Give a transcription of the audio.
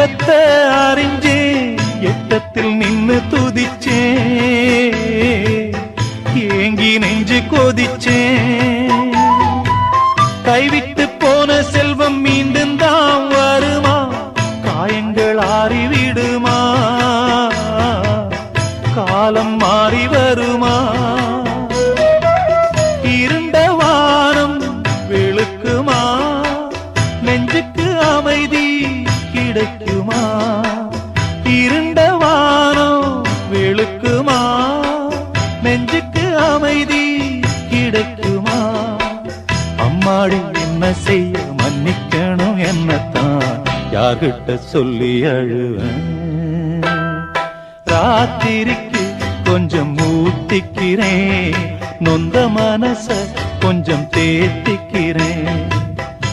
தெய்வத்தை அறிஞ்சே எட்டத்தில் நின்னு துதிச்சே. ஏங்கி நெஞ்சு கொதிச்சே. கைவிட்டு போன செல்வம் மீண்டும் தான் வருமா? காயங்கள் ஆறிவிடுமா காலம் மாறி வருமா? இருண்ட வானம் வெளுக்குமா? நெஞ்சுக்கு அமைதி கிடைக்குமா இருண்ட வானம் வெளுக்குமா நெஞ்சுக்கு அமைதி கிடைக்குமா? அம்மாடி என்ன செய்ய மன்னிக்கணும் என்னத்தான்? யார்கிட்ட சொல்லி அழுவேன்? ராத்திரிக்கு கொஞ்சம் ஊத்திக்கிறேன் நொந்த மனச கொஞ்சம் தேத்திக்கிறேன்.